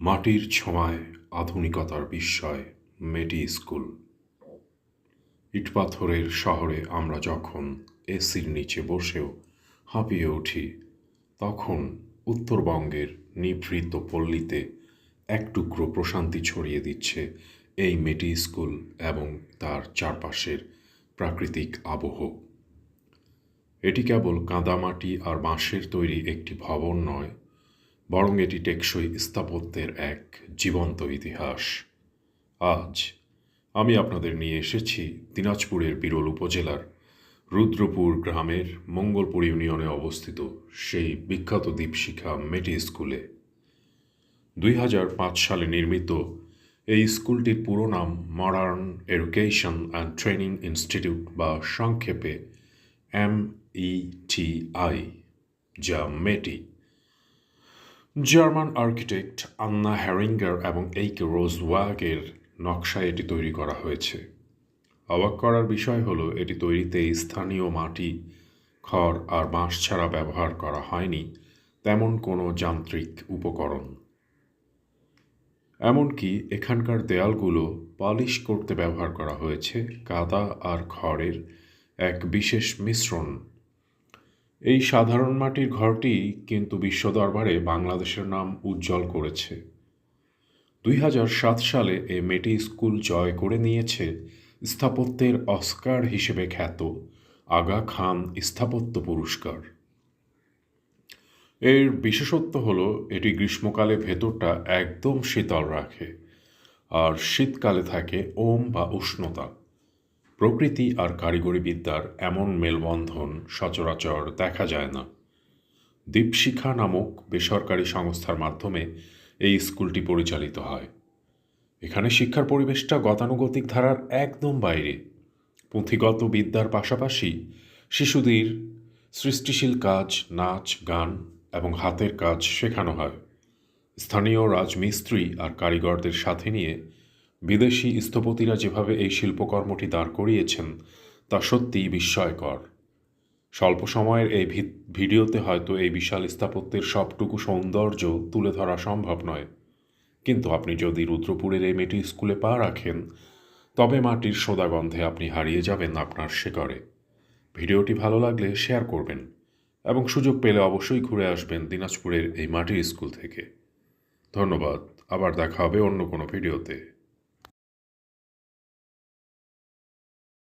মাটির ছোঁয়ায় আধুনিকতার বিস্ময়, মেটি স্কুল। ইটপাথরের শহরে আমরা যখন এসির নিচে বসেও হাঁপিয়ে উঠি, তখন উত্তরবঙ্গের নিভৃত পল্লীতে এক টুকরো প্রশান্তি ছড়িয়ে দিচ্ছে এই মেটি স্কুল এবং তার চারপাশের প্রাকৃতিক আবহ। এটি কেবল কাদামাটি আর বাঁশের তৈরি একটি ভবন নয় বরং এটি টেকসই স্থাপত্যের এক জীবন্ত ইতিহাস। আজ আমি আপনাদের নিয়ে এসেছি দিনাজপুরের বিরল উপজেলার রুদ্রপুর গ্রামের মঙ্গলপুর ইউনিয়নে অবস্থিত সেই বিখ্যাত দীপশিখা মেটি স্কুলে। দুই হাজার পাঁচ সালে নির্মিত এই স্কুলটির পুরো নাম modern education and training institute বা সংক্ষেপে এম ই টি আই যা মেটি। জার্মান আর্কিটেক্ট আন্না হ্যারিঙ্গার এবং এইকে রোজওয়াগের নকশায় এটি তৈরি করা হয়েছে। অবাক করার বিষয় হলো, এটি তৈরিতে স্থানীয় মাটি, খড় আর বাঁশ ছাড়া ব্যবহার করা হয়নি, তেমন কোনো যান্ত্রিক উপকরণ। এমনকি এখানকার দেয়ালগুলো পালিশ করতে ব্যবহার করা হয়েছে কাদা আর খড়ের এক বিশেষ মিশ্রণ। এই সাধারণ মাটির ঘরটি কিন্তু বিশ্ব দরবারে বাংলাদেশের নাম উজ্জ্বল করেছে। দুই হাজার সাত সালে এ মেটি স্কুল জয় করে নিয়েছে স্থাপত্যের অস্কার হিসেবে খ্যাত আগা খান স্থাপত্য পুরস্কার। এর বিশেষত্ব হলো এটি গ্রীষ্মকালে ভেতরটা একদম শীতল রাখে, আর শীতকালে থাকে ওম বা উষ্ণতা। প্রকৃতি আর কারিগরি বিদ্যার এমন মেলবন্ধন সচরাচর দেখা যায় না। দীপশিখা নামক বেসরকারি সংস্থার মাধ্যমে এই স্কুলটি পরিচালিত হয়। এখানে শিক্ষার পরিবেশটা গতানুগতিক ধারার একদম বাইরে। পুঁথিগত বিদ্যার পাশাপাশি শিশুদের সৃষ্টিশীল কাজ, নাচ, গান এবং হাতের কাজ শেখানো হয়। স্থানীয় রাজমিস্ত্রি আর কারিগরদের সাথে নিয়ে বিদেশি স্থপতিরা যেভাবে এই শিল্পকর্মটি দাঁড় করিয়েছেন, তা সত্যিই বিস্ময়কর। স্বল্প সময়ের এই ভিডিওতে হয়তো এই বিশাল স্থাপত্যের সবটুকু সৌন্দর্য তুলে ধরা সম্ভব নয়। কিন্তু আপনি যদি রুদ্রপুরের এই মেটি স্কুলে পা রাখেন, তবে মাটির সোদাগন্ধে আপনি হারিয়ে যাবেন আপনার শেকড়ে। ভিডিওটি ভালো লাগলে শেয়ার করবেন এবং সুযোগ পেলে অবশ্যই ঘুরে আসবেন দিনাজপুরের এই মাটির স্কুল থেকে। ধন্যবাদ, আবার দেখা হবে অন্য কোনো ভিডিওতে।